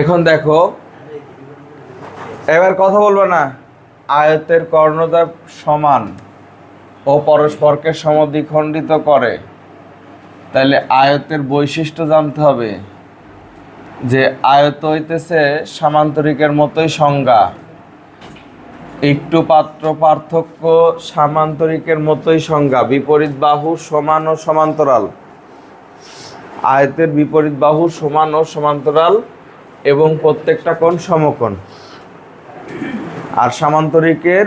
এখন দেখো, এবার কথা বলব না আয়তের কর্ণদ্বয় সমান ও পরস্পরকে সমদ্বিখণ্ডিত করে। তাহলে আয়তের বৈশিষ্ট্য জানতে হবে যে আয়ত হইতেছে সামান্তরিকের মতোই সংজ্ঞা। একটু পাত্র পার্থক্য সামান্তরিকের মতোই সংজ্ঞা, বিপরীত বাহু সমান ও সমান্তরাল। আয়তের বিপরীত বাহু সমান ও সমান্তরাল এবং প্রত্যেকটা কোণ সমকোণ। আর সামান্তরিকের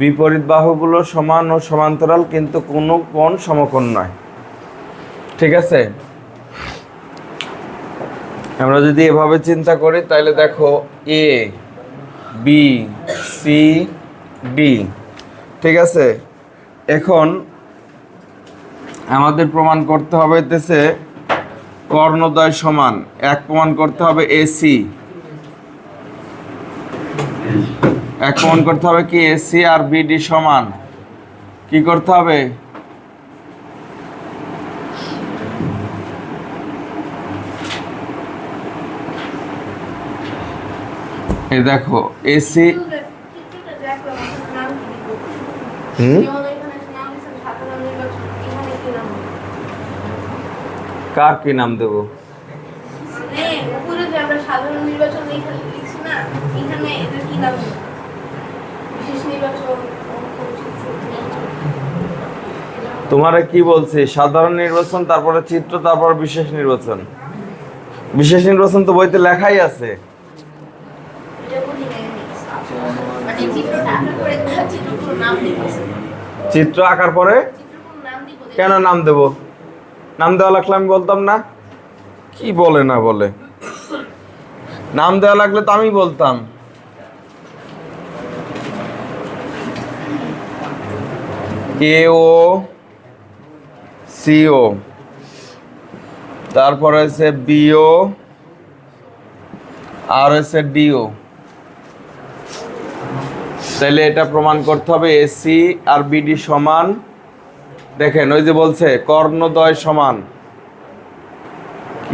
বিপরীত বাহুগুলো সমান ও সমান্তরাল, কিন্তু কোনো কোণ সমকোণ নয়। ঠিক আছে? আমরা যদি এভাবে চিন্তা করি, তাহলে দেখো এ বি সি ডি ঠিক আছে? এখন আমাদের প্রমাণ করতে হবে হইতেছে কর্ণদ্বয় সমান এক প্রমাণ করতে হবে এসি এক প্রমাণ করতে হবে কি এসি আর বিডি সমান। কি করতে হবে? দেখো এসি হুম? কার কি নাম দেবো? সাধারণ নির্বাচন এখানে লিখছি না এখানে এদের কি নাম দেবো? বিশেষ নির্বাচন তোমারে কি বলছি? সাধারণ নির্বাচন তারপরে চিত্র তারপর বিশেষ নির্বাচন। বিশেষ নির্বাচন তো বইতে লেখাই আছে। মানে চিত্র আঁকার পরে? কেন নাম দেব? নাম দেওয়া লাগলে আমি বলতাম না? কি বলে না বলে? নাম দেওয়া লাগলে তো আমি বলতাম। এ ও সিও তারপরে হচ্ছে বিও আর হচ্ছে ডিও তাহলে এটা প্রমাণ করতে হবে এসি আর বিডি সমান দেখেন, ওই যে বলছে, কর্ণদ্বয় সমান।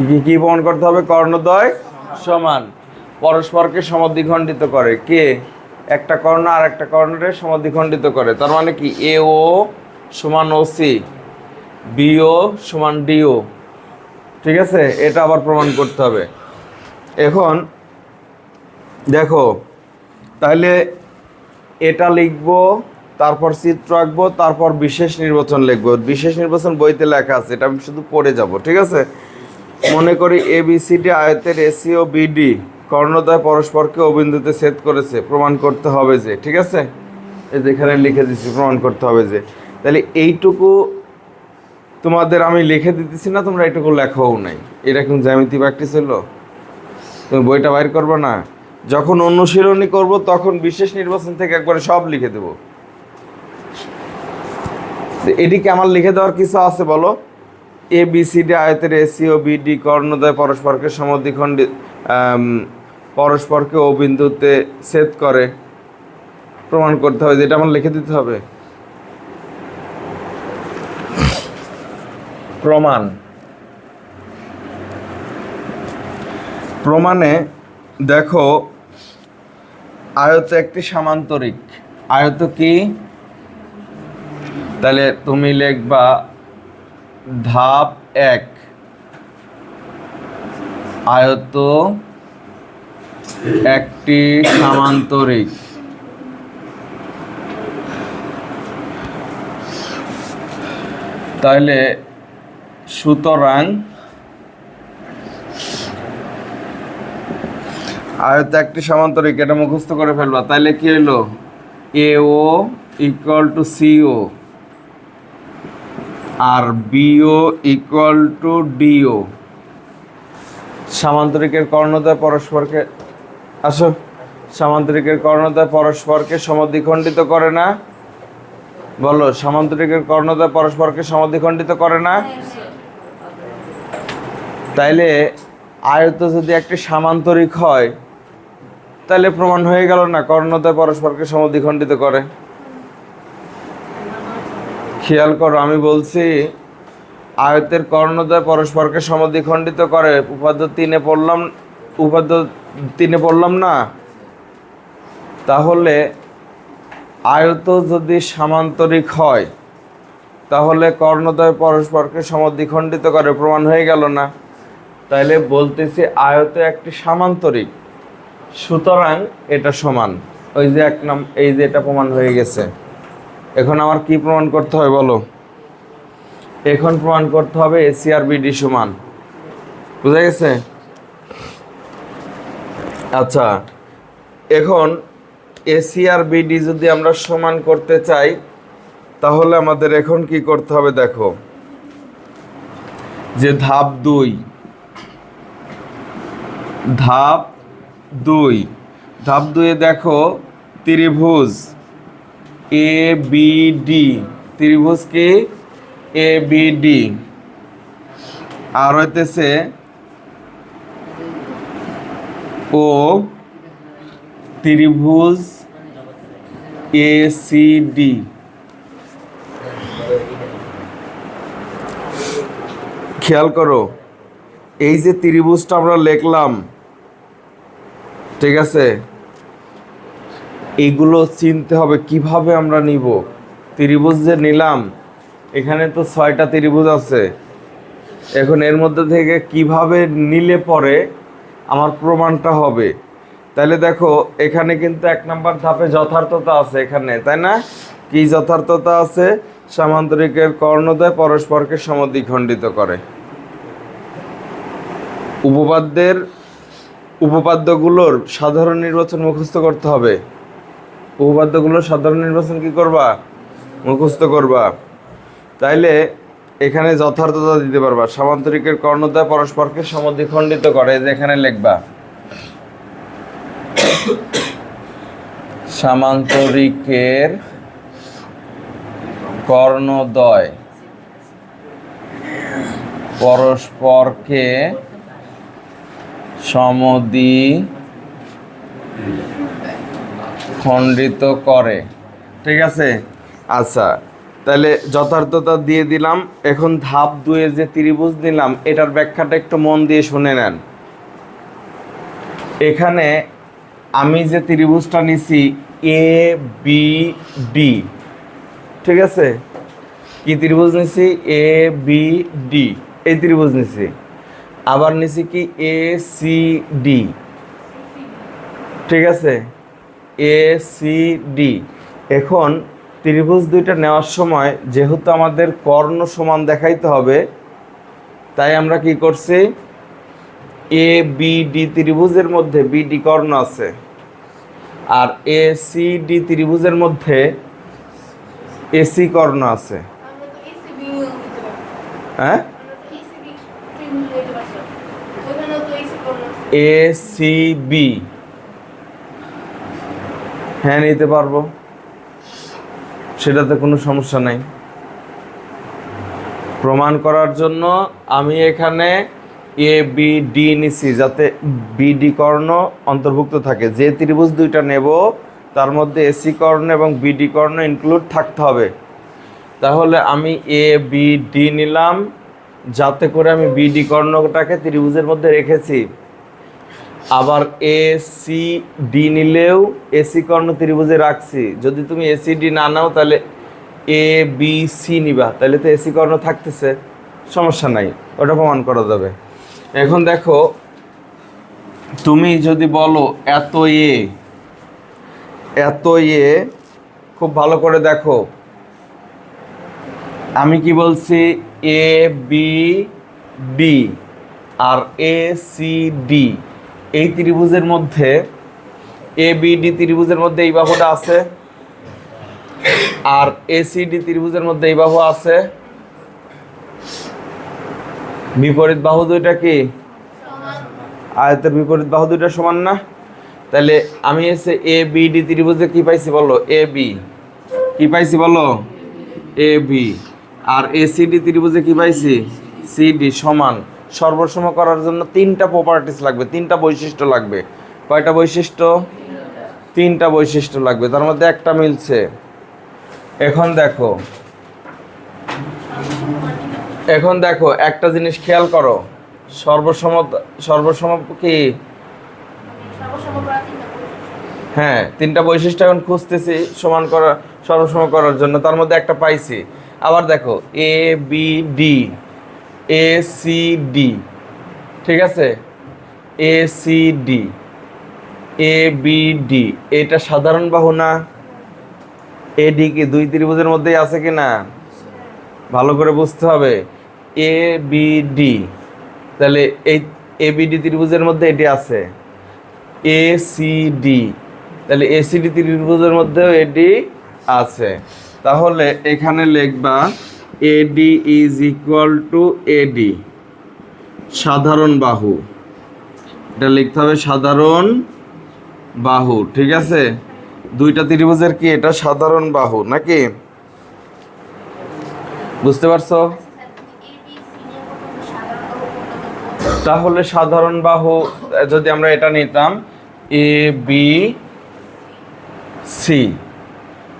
কি কি প্রমাণ করতে হবে? কর্ণদ্বয় সমান। পরস্পরকে সমদ্বিখণ্ডিত করে। কে? একটা কর্ণ আর একটা কর্ণের সমদ্বিখণ্ডিত করে। তার মানে কি? এ, ও সমান ও সি বিও সমান ডিও ঠিক আছে? এটা আবার প্রমাণ করতে হবে। এখন, দেখো, তাহলে এটা লিখব তারপর চিত্র আঁকবো, তারপর বিশেষ নির্বাচন লিখব। বিশেষ নির্বাচন বইতে লেখা আছে, এটা আমি শুধু পড়ে যাব, ঠিক আছে? মনে করি এ বি সি ডি আয়তের এসি ও বিডি কর্ণদ্বয় পরস্পরকে অবিন্দুতে ছেদ করেছে, প্রমাণ করতে হবে যে, ঠিক আছে? এই যে এখানে লিখে দিচ্ছি প্রমাণ করতে হবে যে। তাহলে এইটুকু তোমাদের আমি লিখে দিতেছি না, তোমরা এইটুকু লেখাও নাই। এরকম জ্যামিতি প্র্যাকটিস হলো তুমি বইটা বাইর করবে না? যখন অনুশীলনী করব, তখন বিশেষ নির্বাচন থেকে একবারে সব লিখে দেব। এটিকে আমার লিখে দেওয়ার কিছু আছে বলো? এ বি সি ডি আয়তের এসি ও বি ডি কর্ণদ্বয় পরস্পরকে সমদ্বিখণ্ডি পরস্পরকে ও বিন্দুতে ছেদ করে প্রমাণ করতে হবে, যেটা আমার লিখে দিতে হবে। প্রমাণ। প্রমাণে দেখো, আয়ত একটি সামান্তরিক। আয়ত কি? তাহলে তুমি লিখবা ধাপ এক, আয়ত একটি সামান্তরিক। তাহলে সুতরাং আয়ত একটি সমান্তরিক এটা মুখস্থ করে ফেলবা। তাহলে কি হইল? A O equal to C O R B O equal to D O সামান্তরিকের কর্ণদ্বয় পরস্পরকে, আসো। সামান্তরিকের কর্ণদ্বয় পরস্পরকে সমদ্বিখণ্ডিত করে না। বলো, সামান্তরিকের কর্ণদ্বয় পরস্পরকে সমদ্বিখণ্ডিত করে না? তাইলে আয়ত যদি একটি সামান্তরিক হয় তাহলে প্রমাণ হয়ে গেল না কর্ণদ্বয় পরস্পরকে সমদ্বিখণ্ডিত করে। খেয়াল করো, আমি বলছি আয়তের কর্ণদ্বয় পরস্পরকে সমদ্বিখণ্ডিত করে। উপাদ্য তিনে পড়লাম, উপাদ্য তিনে পড়লাম না? তাহলে আয়ত যদি সামান্তরিক হয়, তাহলে কর্ণদ্বয় পরস্পরকে সমদ্বিখণ্ডিত করে প্রমাণ হয়ে গেল না। তাইলে বলতেছি আয়ত একটি সামান্তরিক, সুতরাং এটা সমান। ওই যে এক নাম, এই যে এটা প্রমাণ হয়ে গেছে। এখন আমার কি প্রমাণ করতে হবে বলো? এখন প্রমাণ করতে হবে এসি আর বিডি সমান। বুঝা গেছে? আচ্ছা এখন এসি আর বিডি যদি আমরা সমান করতে চাই, তাহলে আমাদের এখন কি করতে হবে দেখো? যে ধাপ দুই। ধাপ দুই। ধাপ দুয়ে দেখো ত্রিভুজ। এ বি ডি ত্রিভুজ কি? এ বি ডি আর হইতেছে ও ত্রিভুজ এ সি ডি খেয়াল করো, এই যে ত্রিভুজটা আমরা লিখলাম, ঠিক আছে? এগুলো চিনতে হবে, কীভাবে আমরা নিব? ত্রিভুজ যে নিলাম, এখানে তো ছয়টা ত্রিভুজ আছে। এখন এর মধ্যে থেকে কীভাবে নিলে পরে আমার প্রমাণটা হবে। তাহলে দেখো, এখানে কিন্তু এক নম্বর ধাপে যথার্থতা আছে এখানে, তাই না? কি যথার্থতা আছে? সামান্তরিকের কর্ণদ্বয় পরস্পরকে সমদ্বিখণ্ডিত করে। উপপাদ্যের, উপপাদ্যগুলোর সাধারণ নির্বাচন মুখস্থ করতে হবে। উপপাদ্যগুলোর সাধারণ নির্বাচন কি করবা? মুখস্থ করবা। তাইলে এখানে যথার্থতা দিতে পারবা। সামান্তরিকের কর্ণদ্বয় পরস্পরকে সমদ্বিখণ্ডিত করে যে এখানে লিখবা। সামান্তরিকের কর্ণদ্বয় পরস্পরকে সমদ্বি খণ্ডিত করে। ঠিক আছে? আচ্ছা তাহলে যথার্থতা দিয়ে দিলাম। এখন ধাপ দুয়ে যে ত্রিভুজ দিলাম এটার ব্যাখ্যাটা একটু মন দিয়ে শুনে নেন। এখানে আমি যে ত্রিভুজটা নিছি এ বি ডি ঠিক আছে? কি ত্রিভুজ নিছি? এ বি ডি এই ত্রিভুজ নিছি। আবার নিছি কি? এ সি ডি ঠিক আছে? এ সি ডি এখন ত্রিভুজ দুইটা নেওয়ার সময় যেহেতু আমাদের কর্ণ সমান দেখাইতে হবে তাই আমরা কি করছি? এ বি ডি ত্রিভুজের মধ্যে বিডি কর্ণ আছে। আর এ সি ডি ত্রিভুজের মধ্যে এসি কর্ণ আছে। হ্যাঁ? এ সি বি হ্যাঁ নিতে পারব। সেটাতে কোনো সমস্যা নাই। প্রমাণ করার জন্য আমি এখানে এ বি ডি নিছি যাতে বিডি কর্ণ অন্তর্ভুক্ত থাকে। যে ত্রিভুজ দুইটা নেব, তার মধ্যে এসি কর্ণ এবং বিডি কর্ণ ইনক্লুড থাকতে হবে। তাহলে আমি এ বি ডি নিলাম, যাতে করে আমি বিডি কর্ণটাকে ত্রিভুজের মধ্যে রেখেছি। আবার এ সি ডি নিলেও এসি কর্ণ ত্রিভুজে রাখছি। যদি তুমি এসি ডি না নাও, তাহলে এ বি সি নিবা। তাহলে তো এসি কর্ণ থাকতেছে। সমস্যা নাই, ওটা প্রমাণ করা যাবে। এখন দেখো, তুমি যদি বলো এত এ এত এ খুব ভালো করে দেখো। আমি কি বলছি? এ বি ডি আর এ সি ডি এই ত্রিভুজের মধ্যে এ বি ডি ত্রিভুজের মধ্যে এই বাহুটা আছে। আর এ সি ডি ত্রিভুজের মধ্যে এই বাহু আছে। বিপরীত বাহু দুইটা কি? আয়তের বিপরীত বাহু দুইটা সমান না? তাহলে আমি এসে এ বি ডি ত্রিভুজে কি পাইছি বলো? এ বি কি পাইছি বলো? এ বি আর এ সি ডি ত্রিভুজে কি পাইছি? সি ডি সমান। সর্বসম করার জন্য তিনটা প্রপার্টিস লাগবে, তিনটা বৈশিষ্ট্য লাগবে। কয়টা বৈশিষ্ট্য? তিনটা বৈশিষ্ট্য লাগবে, তার মধ্যে একটা মিলছে। এখন দেখো এখন দেখো, একটা জিনিস খেয়াল করো, সর্বসম সর্বসম কি। হ্যাঁ তিনটা বৈশিষ্ট্য এখন খুঁজতেছি, সমান করা, সর্বসম করার জন্য, তার মধ্যে একটা পাইছি। আবার দেখো A B D A C D ঠিক আছে? A C D A B D এটা সাধারণ বাহু না? ডি কি দুই ত্রিভুজের মধ্যেই আছে কি না? ভালো করে বুঝতে হবে। এ বি ডি তাহলে এই এ বি ডি ত্রিভুজের মধ্যে এটি আছে। এ সি ডি তাহলে এ সি ডি ত্রিভুজের মধ্যেও এডি আছে। তাহলে এখানে লিখবা A D is equal to A D সাধারণ বাহু। এটা লিখতে হবে সাধারণ বাহু, ঠিক আছে? দুইটা ত্রিভুজের কি এটা সাধারণ বাহু নাকি? বুঝতে পারছ? তাহলে সাধারণ বাহু, যদি আমরা এটা নিতাম এ বি সি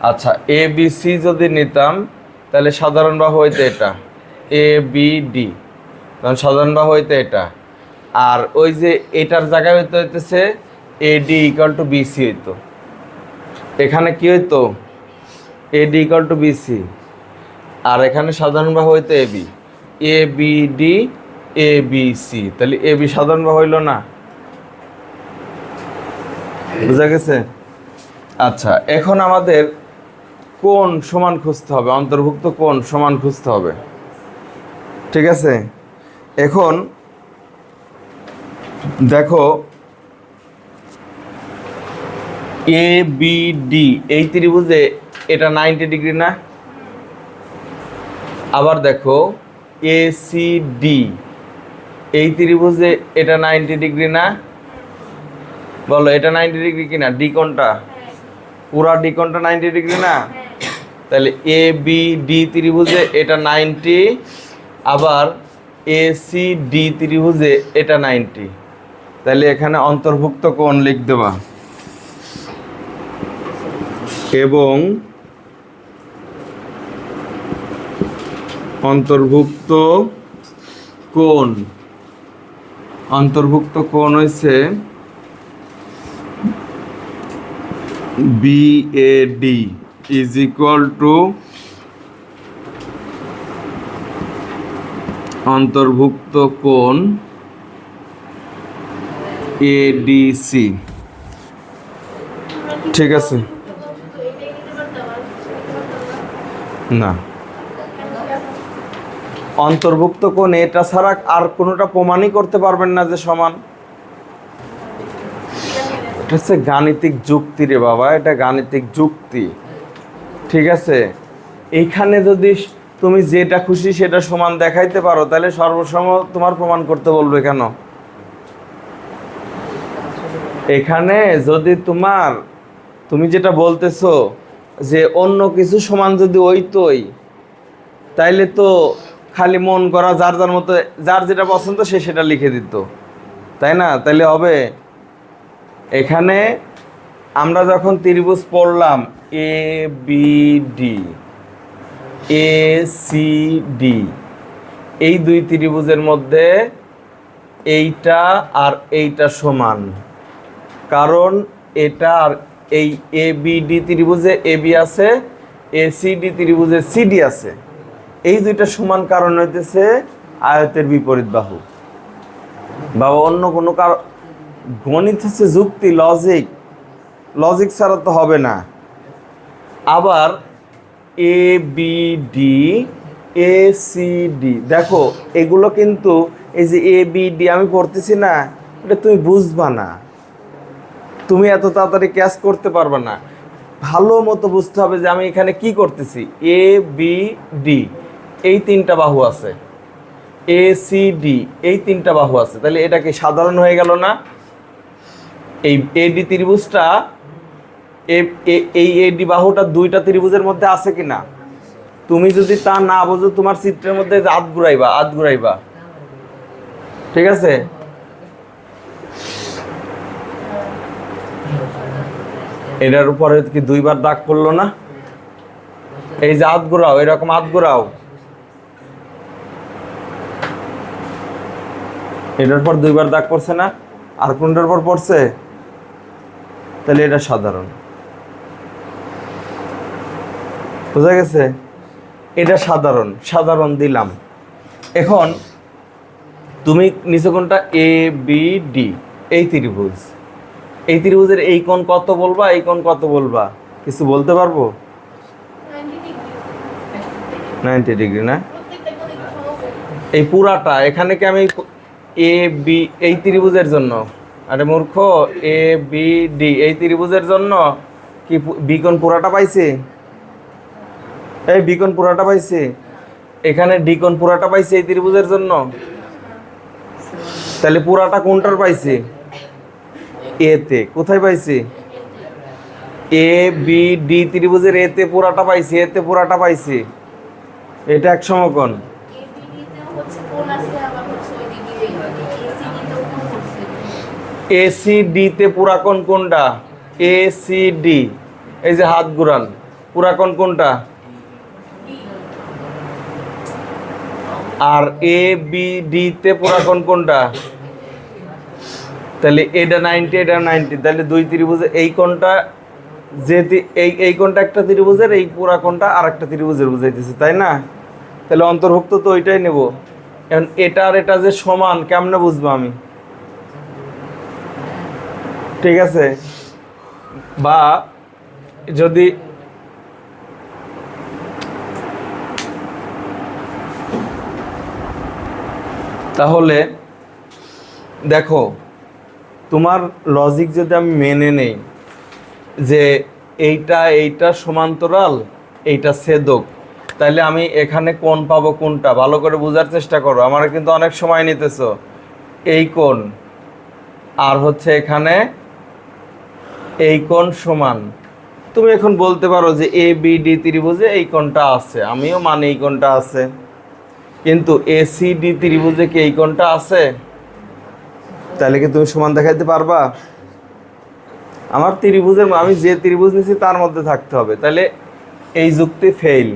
আচ্ছা এ বি সি যদি নিতাম তাহলে সাধারণ বাহু হইতো এটা এ বি ডি তখন সাধারণ বাহু হইতো এটা। আর ওই যে এটার জায়গায় হইতে হইতেছে A D equal to B C হইতো। এখানে কি হইতো? D equal to B C আর এখানে সাধারণ বাহু হইতো A B A B D A B C তাহলে এ বি সাধারণ বাহু হইল না? বুঝা গেছে? আচ্ছা এখন আমাদের কোন সমান খুঁজতে হবে? অন্তর্ভুক্ত কোন সমান খুঁজতে হবে? ঠিক আছে? এখন দেখো এ বি ডি এই ত্রিভুজে এটা নাইনটি ডিগ্রি না? আবার দেখো এ সি ডি এই ত্রিভুজে এটা নাইনটি ডিগ্রি না? বলো এটা নাইনটি ডিগ্রি কিনা? ডি কোনটা? পুরা ডি কোনটা নাইনটি ডিগ্রি না? তাহলে এ বি ডি ত্রিভুজে এটা নাইনটি আবার এ সি ডি ত্রিভুজে এটা নাইনটি তাহলে এখানে অন্তর্ভুক্ত কোণ লিখ দেবা এবং অন্তর্ভুক্ত কোণ। অন্তর্ভুক্ত কোণ হয়েছে বিএডি ইজ ইকুয়াল টু অন্তর্ভুক্ত কোণ এডিসি ঠিক আছে। না। অন্তর্ভুক্ত কোণ এটা ছাড়া আর কোনোটা প্রমাণই করতে পারবেন না যে সমান। এটা হচ্ছে গাণিতিক যুক্তি রে বাবা, এটা গাণিতিক যুক্তি। ঠিক আছে? এইখানে যদি তুমি যেটা খুশি সেটা সমান দেখাইতে পারো, তাহলে সর্বসম তোমার প্রমাণ করতে বলবে কেন? এখানে যদি তোমার, তুমি যেটা বলতেছো যে অন্য কিছু সমান যদি ওইতোই তাইলে তো খালি মন করা যার যার মতো, যার যেটা পছন্দ সে সেটা লিখে দিত। তাই না? তাইলে হবে, এখানে আমরা যখন ত্রিভুজ পড়লাম A B D A C D এই দুই ত্রিভুজের মধ্যে এইটা আর এইটা সমান। কারণ এটা আর এই এ বি ডি ত্রিভুজে এ বি আছে এ সি ডি ত্রিভুজে সিডি আছে। এই দুইটা সমান কারণ হইতেছে আয়তের বিপরীত বাহু। বাবা, অন্য কোনো কারণ গণিত হচ্ছে যুক্তি লজিক লজিক ছাড়া তো হবে না। আবার A B D A C D দেখো, এগুলো কিন্তু এই যে এ বি ডি আমি পড়তেছি না, এটা তুমি বুঝবা না। তুমি এত তাড়াতাড়ি ক্যাচ করতে পারবে না। ভালো মতো বুঝতে হবে যে আমি এখানে কি করতেছি। এ বি ডি এই তিনটা বাহু আছে। এ সি ডি এই তিনটা বাহু আছে। তাহলে এটা কি সাধারণ হয়ে গেল না? এই এডি ত্রিভুজটা এই এডি বাহুটা দুইটা ত্রিভুজের মধ্যে আছে কি না তুমি যদি তা না বোঝো, তোমার চিত্রের মধ্যে আত ঘুরাইবা আত ঘুরাইবা। ঠিক আছে? এটার উপরে কি দুইবার দাগ পড়ল না? এই যে আত ঘোরাও, এরকম আত ঘোরাও। এটার পর দুইবার দাগ পড়ছে না? আর কোনটার পর পড়ছে? তাহলে এটা সাধারণ। বোঝা গেছে? এটা সাধারণ সাধারণ দিলাম। এখন তুমি নিচে কোনটা? এ বি ডি এই ত্রিভুজ। এই ত্রিভুজের এই কোণ কত বলবা? এই কোণ কত বলবা? কিছু বলতে পারব? 90 ডিগ্রি নাইনটি ডিগ্রি, না? এই পুরাটা, এখানে কি আমি এ বি এই ত্রিভুজের জন্য? আরে মূর্খ এ বি ডি এই ত্রিভুজের জন্য কি বিকোণ পুরাটা পাইছি? এই বিকোণ পুরাটা পাইছি? এখানে ডিকন পুরাটা পাইছি এই ত্রিভুজের জন্য? তাহলে পুরাটা কোনটার পাইছি? এতে কোথায় পাইছি? এ, বি, ডি ত্রিভুজের এতে পুরাটা পাইছি এতে পুরাটা পাইছি। এটা এক সমকোণ। এসিডিতেও কোণ পুরাকোণ কোনটা এসিডি এই যে হাত ঘুরান পুরাকোণ কোনটা? আর এ বি ডি ডিতে পুরাকোণ কোনটা? তাহলে এটা নাইনটি এটা নাইনটি তাহলে দুই ত্রিভুজে এই কোণটা যে এই এই কোণটা একটা ত্রিভুজের, এই পুরা কোনটা আর একটা ত্রিভুজের বুঝাইতেছে, তাই না? তাহলে অন্তর্ভুক্ত তো ওইটাই নেব। এখন এটা আর এটা যে সমান, কেমনে বুঝব আমি? ঠিক আছে? বা যদি তাহলে দেখো, তোমার লজিক যদি আমি মেনে নেই যে এইটা এইটা সমান্তরাল, এইটা ছেদক তাহলে আমি এখানে কোন পাবো কোনটা? ভালো করে বোঝার চেষ্টা করো, আমার কিন্তু অনেক সময় নিতেছ। এই কোন আর হচ্ছে এখানে এই কোন সমান। তুমি এখন বলতে পারো যে এ বি ডি ত্রিভুজে এই কোনটা আছে, আমিও মানে এই কোনটা আছে। কিন্তু এ সি ডি ত্রিভুজে কি এই কোণটা আছে? তাহলে কি তুমি সমান দেখাইতে পারবা? আমার ত্রিভুজের আমি যে ত্রিভুজ নিছি তার মধ্যে থাকতে হবে। তাহলে এই যুক্তি ফেল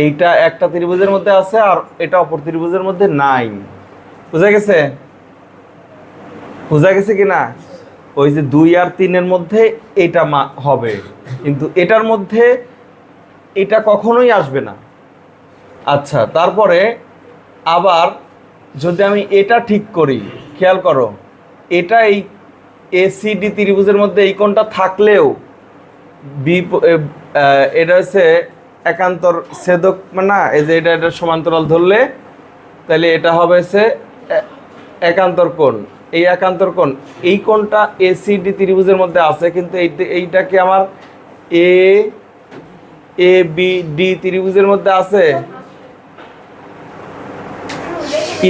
এইটা একটা ত্রিভুজের মধ্যে আছে আর এটা অপর ত্রিভুজের মধ্যে নাই। বুঝা গেছে? বোঝা গেছে কি না ওই যে দুই আর তিনের মধ্যে এটা হবে। কিন্তু এটার মধ্যে এটা কখনোই আসবে না। আচ্ছা তারপরে আবার যদি আমি এটা ঠিক করি, খেয়াল করো, এটা এই এসিডি ত্রিভুজের মধ্যে এই কোণটা থাকলেও বি এটা হচ্ছে একান্তর ছেদক, না, এই যে এটা এটা সমান্তরাল ধরলে, তাহলে এটা হবে এ- একান্তর কোণ। এই একান্তর কোণ, এই কোণটা এসিডি ত্রিভুজের মধ্যে আছে, কিন্তু এইটা এইটাকে আমার এ এ বি ডি ত্রিভুজের মধ্যে আছে?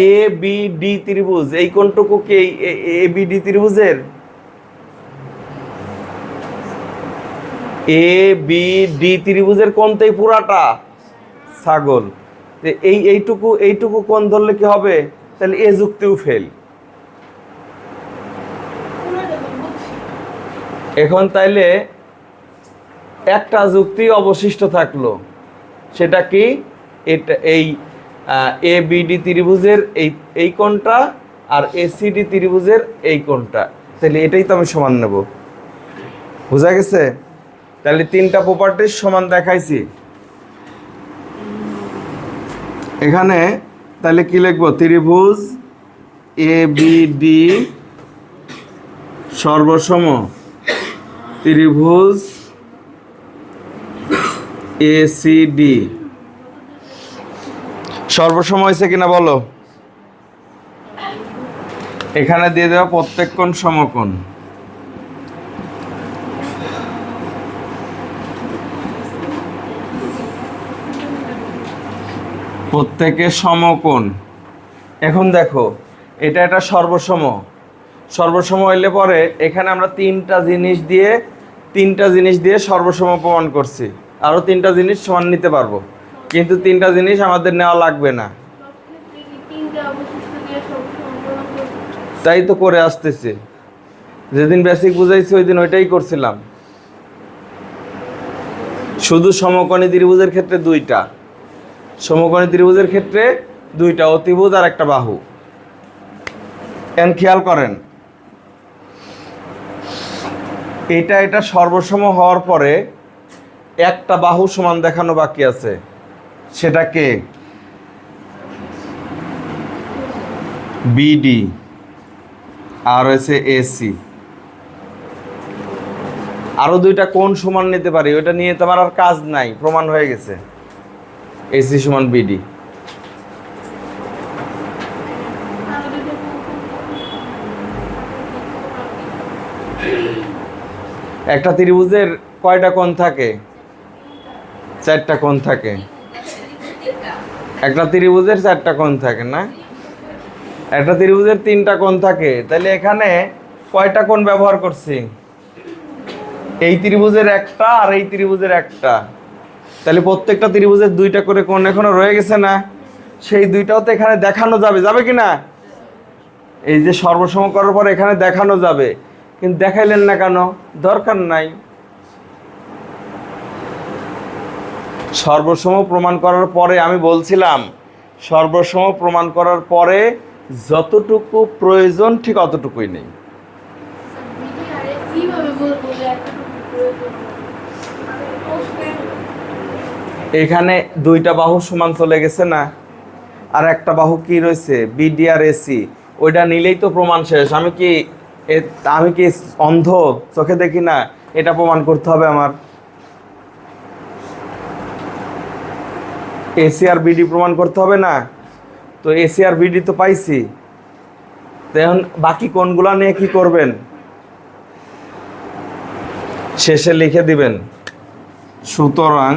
এ বি ডি ত্রিভুজ। এই কোণটুকু কি এ বি ডি ত্রিভুজের? এ বি ডি ত্রিভুজের কোণতেই পুরাটা ছাগল। এই, এইটুকু এইটুকু কোণ ধরলে কি হবে? তাহলে এ যুক্তিও ফেল এখন তাইলে একটা যুক্তি অবশিষ্ট থাকল। সেটা কি? এটা এই এ বিডি ত্রিভুজের এই এই কোণটা আর এসিডি ত্রিভুজের এই কোণটা। তাহলে এটাই তো আমি সমান নেব। বোঝা গেছে? তাহলে তিনটা প্রপার্টির সমান দেখাইছি। এখানে তাহলে কি লিখব? ত্রিভুজ এ বি ডি সর্বসম। ত্রিভুজ এ সি ডি সর্বসম হয়েছে কিনা বলো? এখানে দিয়ে দেওয়া প্রত্যেক কোণ সমকোণ। প্রত্যেকে সমকোণ। এখন দেখো, এটা একটা সর্বসম। সর্বসম হইলে পরে এখানে আমরা তিনটা জিনিস দিয়ে, তিনটা জিনিস দিয়ে সর্বসম প্রমাণ করছি। আরও তিনটা জিনিস সমান নিতে পারব। কিন্তু তিনটা জিনিস আমাদের নেওয়া লাগবে না। তাই তো করে আসতেছে। যেদিন বেসিক বুঝাইছি ওই দিন ওইটাই করছিলাম। শুধু সমকোণী ত্রিভুজের ক্ষেত্রে দুইটা। সমকোণী ত্রিভুজের ক্ষেত্রে দুইটা অতিভুজ আর একটা বাহু। এন, খেয়াল করেন। এটা এটা সর্বসম হওয়ার পরে একটা বাহু সমান দেখানো বাকি আছে। সেটা কে? বিডি আর হয়েছে এসি আরও দুইটা কোন সমান নিতে পারি, ওইটা নিয়ে তোমার আর কাজ নাই, প্রমাণ হয়ে গেছে। এসি সমান বিডি একটা ত্রিভুজের কয়টা কোণ থাকে? চারটা কোণ থাকে। একটা ত্রিভুজের চারটা কোণ থাকে না? একটা ত্রিভুজের তিনটা কোণ থাকে। তাহলে এখানে কয়টা কোণ ব্যবহার করছি? এই ত্রিভুজের একটা আর এই ত্রিভুজের একটা। তাহলে প্রত্যেকটা ত্রিভুজের দুইটা করে কোণ এখনও রয়ে গেছে না? সেই দুইটাও তো এখানে দেখানো যাবে। যাবে কি না? এই যে সর্বসম করার পর এখানে দেখানো যাবে। কিন্তু দেখাইলেন না কেন? দরকার নাই। সর্বসম প্রমাণ করার পরে আমি বলছিলাম, সর্বসম প্রমাণ করার পরে যতটুকু প্রয়োজন ঠিক অতটুকুই নেই? এখানে দুইটা বাহু সমান চলে গেছে না? আর একটা বাহু কি রয়েছে? বিডি আর এসি ওইটা নিলেই তো প্রমাণ শেষ। আমি কি আমি কি অন্ধ? চোখে দেখি না? এটা প্রমাণ করতে হবে আমার। এসি আর বিডি প্রমাণ করতে হবে না। তো এসি আর বিডি তো পাইছি। তো এখন বাকি কোনগুলা নিয়ে কি করবেন? শেষে লিখে দিবেন। সুতরাং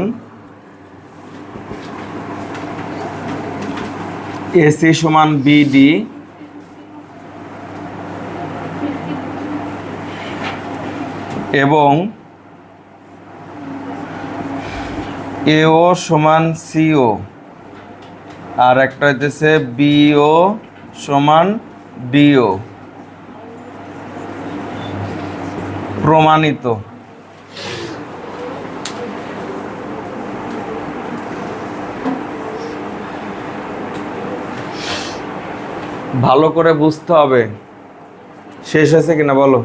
এসি সমান বিডি এবং এও সমান সিও আর একটা হইতেছে বিও সমান ডিও প্রমাণিত। ভালো করে বুঝতে হবে। শেষ হয়েছে কিনা বলো?